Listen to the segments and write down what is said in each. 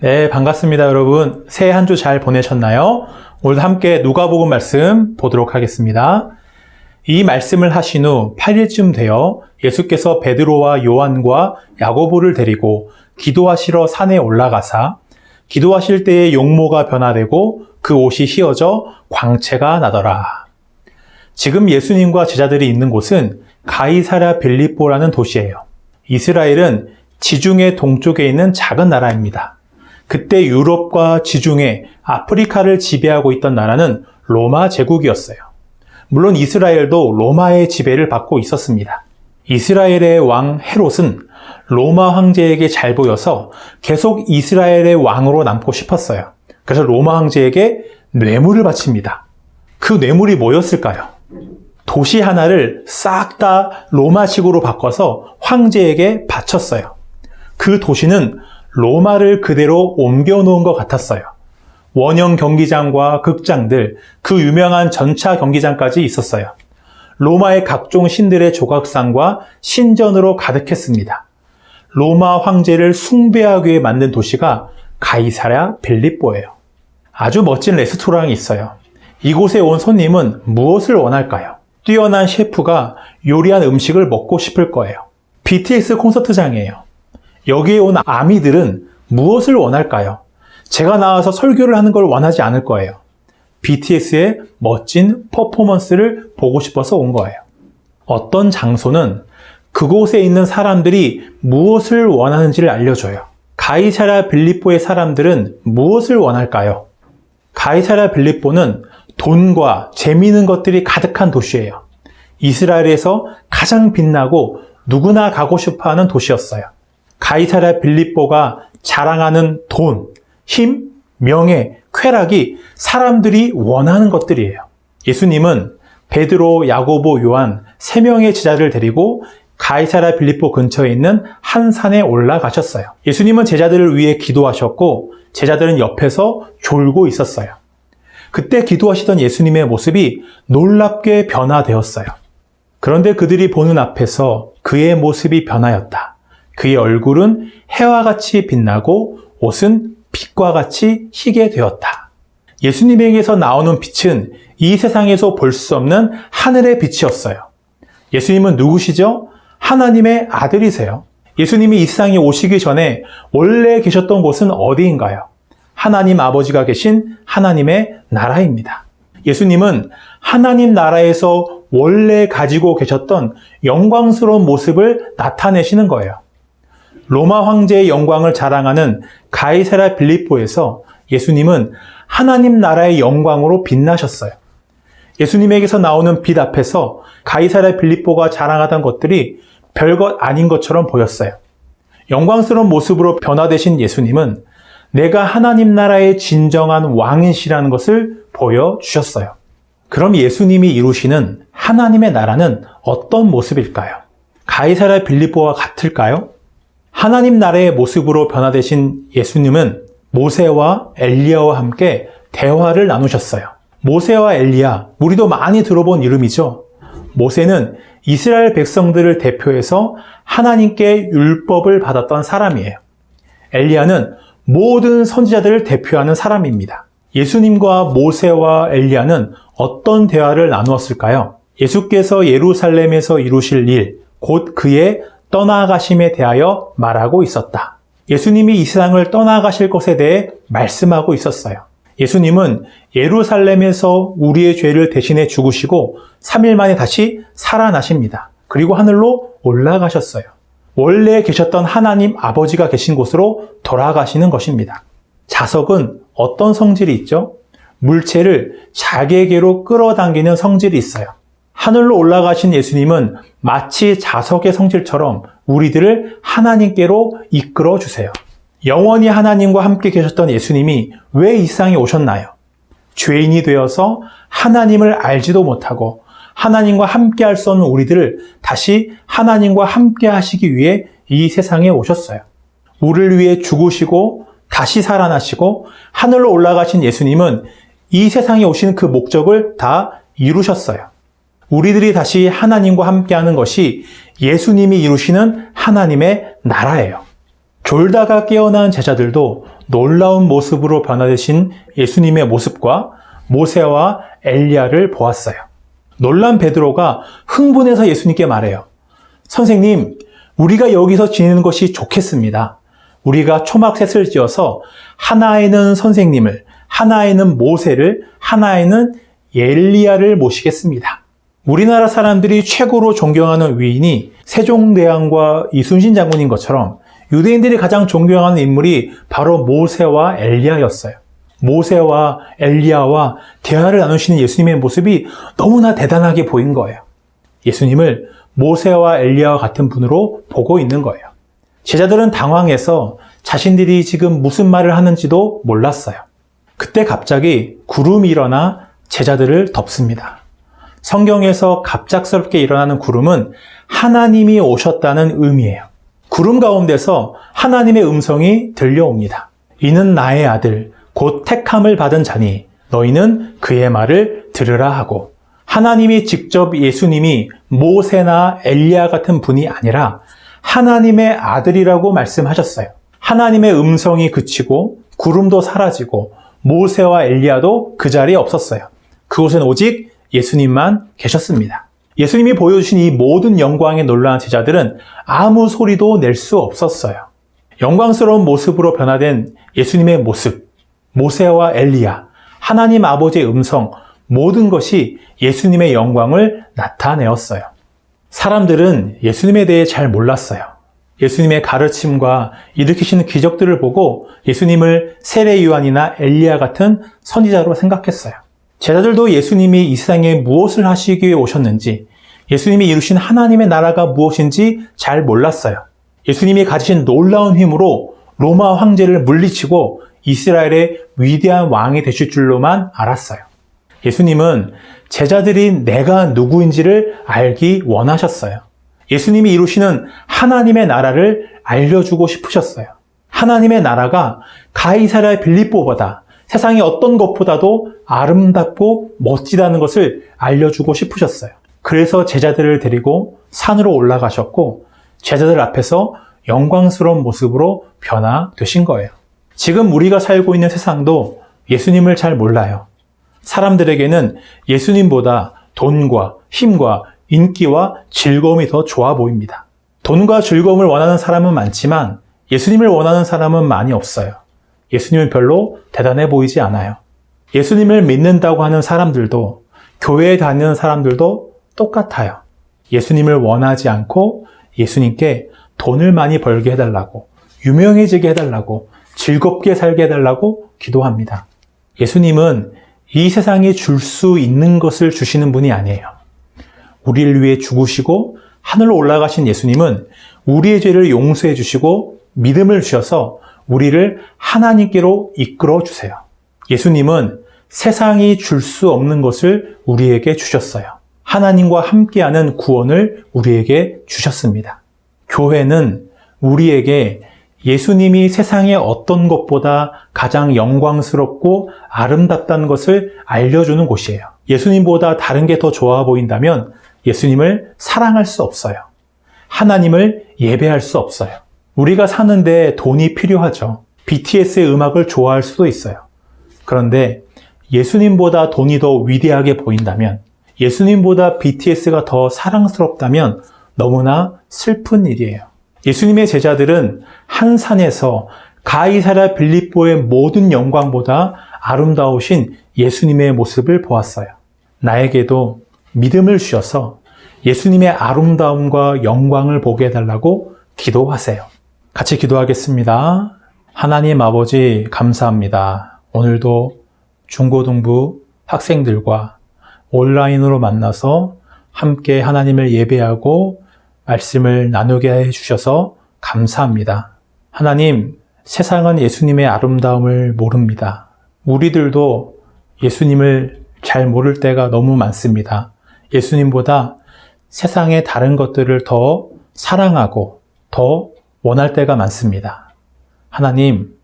네, 반갑습니다, 여러분. 새해 한 주 잘 보내셨나요? 오늘도 함께 누가복음 말씀 보도록 하겠습니다. 이 말씀을 하신 후 8일쯤 되어 예수께서 베드로와 요한과 야고보를 데리고 기도하시러 산에 올라가사 기도하실 때에 용모가 변화되고 그 옷이 휘어져 광채가 나더라. 지금 예수님과 제자들이 있는 곳은 가이사랴 빌립보라는 도시예요. 이스라엘은 지중해 동쪽에 있는 작은 나라입니다. 그때 유럽과 지중해, 아프리카를 지배하고 있던 나라는 로마 제국이었어요. 물론 이스라엘도 로마의 지배를 받고 있었습니다. 이스라엘의 왕 헤롯은 로마 황제에게 잘 보여서 계속 이스라엘의 왕으로 남고 싶었어요. 그래서 로마 황제에게 뇌물을 바칩니다. 그 뇌물이 뭐였을까요? 도시 하나를 싹 다 로마식으로 바꿔서 황제에게 바쳤어요. 그 도시는 로마를 그대로 옮겨 놓은 것 같았어요. 원형 경기장과 극장들, 그 유명한 전차 경기장까지 있었어요. 로마의 각종 신들의 조각상과 신전으로 가득했습니다. 로마 황제를 숭배하기 위해 만든 도시가 가이사랴 빌립보예요. 아주 멋진 레스토랑이 있어요. 이곳에 온 손님은 무엇을 원할까요? 뛰어난 셰프가 요리한 음식을 먹고 싶을 거예요. BTS 콘서트장이에요. 여기에 온 아미들은 무엇을 원할까요? 제가 나와서 설교를 하는 걸 원하지 않을 거예요. BTS의 멋진 퍼포먼스를 보고 싶어서 온 거예요. 어떤 장소는 그곳에 있는 사람들이 무엇을 원하는지를 알려줘요. 가이사라 빌립보의 사람들은 무엇을 원할까요? 가이사라 빌립보는 돈과 재미있는 것들이 가득한 도시예요. 이스라엘에서 가장 빛나고 누구나 가고 싶어 하는 도시였어요. 가이사라 빌립보가 자랑하는 돈, 힘, 명예, 쾌락이 사람들이 원하는 것들이에요. 예수님은 베드로, 야고보, 요한 세 명의 제자를 데리고 가이사라 빌립보 근처에 있는 한 산에 올라가셨어요. 예수님은 제자들을 위해 기도하셨고 제자들은 옆에서 졸고 있었어요. 그때 기도하시던 예수님의 모습이 놀랍게 변화되었어요. 그런데 그들이 보는 앞에서 그의 모습이 변하였다. 그의 얼굴은 해와 같이 빛나고 옷은 빛과 같이 희게 되었다. 예수님에게서 나오는 빛은 이 세상에서 볼 수 없는 하늘의 빛이었어요. 예수님은 누구시죠? 하나님의 아들이세요. 예수님이 이 세상에 오시기 전에 원래 계셨던 곳은 어디인가요? 하나님 아버지가 계신 하나님의 나라입니다. 예수님은 하나님 나라에서 원래 가지고 계셨던 영광스러운 모습을 나타내시는 거예요. 로마 황제의 영광을 자랑하는 가이사라 빌립보에서 예수님은 하나님 나라의 영광으로 빛나셨어요. 예수님에게서 나오는 빛 앞에서 가이사라 빌립보가 자랑하던 것들이 별것 아닌 것처럼 보였어요. 영광스러운 모습으로 변화되신 예수님은 내가 하나님 나라의 진정한 왕이시라는 것을 보여주셨어요. 그럼 예수님이 이루시는 하나님의 나라는 어떤 모습일까요? 가이사라 빌립보와 같을까요? 하나님 나라의 모습으로 변화되신 예수님은 모세와 엘리야와 함께 대화를 나누셨어요. 모세와 엘리야, 우리도 많이 들어본 이름이죠. 모세는 이스라엘 백성들을 대표해서 하나님께 율법을 받았던 사람이에요. 엘리야는 모든 선지자들을 대표하는 사람입니다. 예수님과 모세와 엘리야는 어떤 대화를 나누었을까요? 예수께서 예루살렘에서 이루실 일, 곧 그의 떠나가심에 대하여 말하고 있었다. 예수님이 이 세상을 떠나가실 것에 대해 말씀하고 있었어요. 예수님은 예루살렘에서 우리의 죄를 대신해 죽으시고 3일 만에 다시 살아나십니다. 그리고 하늘로 올라가셨어요. 원래 계셨던 하나님 아버지가 계신 곳으로 돌아가시는 것입니다. 자석은 어떤 성질이 있죠? 물체를 자기에게로 끌어당기는 성질이 있어요. 하늘로 올라가신 예수님은 마치 자석의 성질처럼 우리들을 하나님께로 이끌어 주세요. 영원히 하나님과 함께 계셨던 예수님이 왜이 세상에 오셨나요? 죄인이 되어서 하나님을 알지도 못하고 하나님과 함께 할 수 없는 우리들을 다시 하나님과 함께 하시기 위해 이 세상에 오셨어요. 우리를 위해 죽으시고 다시 살아나시고 하늘로 올라가신 예수님은 이 세상에 오신 그 목적을 다 이루셨어요. 우리들이 다시 하나님과 함께하는 것이 예수님이 이루시는 하나님의 나라예요. 졸다가 깨어난 제자들도 놀라운 모습으로 변화되신 예수님의 모습과 모세와 엘리야를 보았어요. 놀란 베드로가 흥분해서 예수님께 말해요. 선생님, 우리가 여기서 지내는 것이 좋겠습니다. 우리가 초막셋을 지어서 하나에는 선생님을, 하나에는 모세를, 하나에는 엘리야를 모시겠습니다. 우리나라 사람들이 최고로 존경하는 위인이 세종대왕과 이순신 장군인 것처럼 유대인들이 가장 존경하는 인물이 바로 모세와 엘리야였어요. 모세와 엘리야와 대화를 나누시는 예수님의 모습이 너무나 대단하게 보인 거예요. 예수님을 모세와 엘리야와 같은 분으로 보고 있는 거예요. 제자들은 당황해서 자신들이 지금 무슨 말을 하는지도 몰랐어요. 그때 갑자기 구름이 일어나 제자들을 덮습니다. 성경에서 갑작스럽게 일어나는 구름은 하나님이 오셨다는 의미예요. 구름 가운데서 하나님의 음성이 들려옵니다. 이는 나의 아들, 곧 택함을 받은 자니 너희는 그의 말을 들으라 하고 하나님이 직접 예수님이 모세나 엘리야 같은 분이 아니라 하나님의 아들이라고 말씀하셨어요. 하나님의 음성이 그치고 구름도 사라지고 모세와 엘리야도 그 자리에 없었어요. 그곳엔 오직 예수님만 계셨습니다. 예수님이 보여주신 이 모든 영광에 놀라는 제자들은 아무 소리도 낼 수 없었어요. 영광스러운 모습으로 변화된 예수님의 모습, 모세와 엘리야, 하나님 아버지의 음성, 모든 것이 예수님의 영광을 나타내었어요. 사람들은 예수님에 대해 잘 몰랐어요. 예수님의 가르침과 일으키시는 기적들을 보고 예수님을 세례 요한이나 엘리야 같은 선지자로 생각했어요. 제자들도 예수님이 이 세상에 무엇을 하시기 위해 오셨는지, 예수님이 이루신 하나님의 나라가 무엇인지 잘 몰랐어요. 예수님이 가지신 놀라운 힘으로 로마 황제를 물리치고 이스라엘의 위대한 왕이 되실 줄로만 알았어요. 예수님은 제자들이 내가 누구인지를 알기 원하셨어요. 예수님이 이루시는 하나님의 나라를 알려주고 싶으셨어요. 하나님의 나라가 가이사라 빌립보보다 세상의 어떤 것보다도 아름답고 멋지다는 것을 알려주고 싶으셨어요. 그래서 제자들을 데리고 산으로 올라가셨고 제자들 앞에서 영광스러운 모습으로 변화되신 거예요. 지금 우리가 살고 있는 세상도 예수님을 잘 몰라요. 사람들에게는 예수님보다 돈과 힘과 인기와 즐거움이 더 좋아 보입니다. 돈과 즐거움을 원하는 사람은 많지만 예수님을 원하는 사람은 많이 없어요. 예수님은 별로 대단해 보이지 않아요. 예수님을 믿는다고 하는 사람들도 교회에 다니는 사람들도 똑같아요. 예수님을 원하지 않고 예수님께 돈을 많이 벌게 해달라고, 유명해지게 해달라고, 즐겁게 살게 해달라고 기도합니다. 예수님은 이 세상에 줄수 있는 것을 주시는 분이 아니에요. 우리를 위해 죽으시고 하늘로 올라가신 예수님은 우리의 죄를 용서해 주시고 믿음을 주셔서 우리를 하나님께로 이끌어 주세요. 예수님은 세상이 줄 수 없는 것을 우리에게 주셨어요. 하나님과 함께하는 구원을 우리에게 주셨습니다. 교회는 우리에게 예수님이 세상의 어떤 것보다 가장 영광스럽고 아름답다는 것을 알려주는 곳이에요. 예수님보다 다른 게 더 좋아 보인다면 예수님을 사랑할 수 없어요. 하나님을 예배할 수 없어요. 우리가 사는데 돈이 필요하죠. BTS의 음악을 좋아할 수도 있어요. 그런데 예수님보다 돈이 더 위대하게 보인다면, 예수님보다 BTS가 더 사랑스럽다면 너무나 슬픈 일이에요. 예수님의 제자들은 한 산에서 가이사라 빌립보의 모든 영광보다 아름다우신 예수님의 모습을 보았어요. 나에게도 믿음을 주셔서 예수님의 아름다움과 영광을 보게 해달라고 기도하세요. 같이 기도하겠습니다. 하나님 아버지 감사합니다. 오늘도 중고등부 학생들과 온라인으로 만나서 함께 하나님을 예배하고 말씀을 나누게 해 주셔서 감사합니다. 하나님, 세상은 예수님의 아름다움을 모릅니다. 우리들도 예수님을 잘 모를 때가 너무 많습니다. 예수님보다 세상의 다른 것들을 더 사랑하고 더 원할 때가 많습니다. 하나님,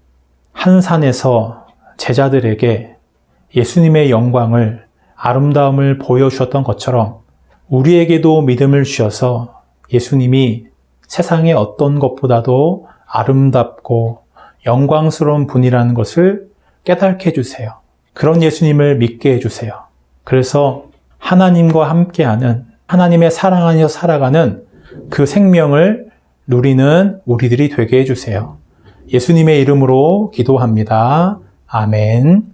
한 산에서 제자들에게 예수님의 영광을 아름다움을 보여주었던 것처럼 우리에게도 믿음을 주셔서 예수님이 세상의 어떤 것보다도 아름답고 영광스러운 분이라는 것을 깨닫게 해주세요. 그런 예수님을 믿게 해주세요. 그래서 하나님과 함께하는 하나님의 사랑 안에서 살아가는 그 생명을 누리는 우리들이 되게 해주세요. 예수님의 이름으로 기도합니다. 아멘.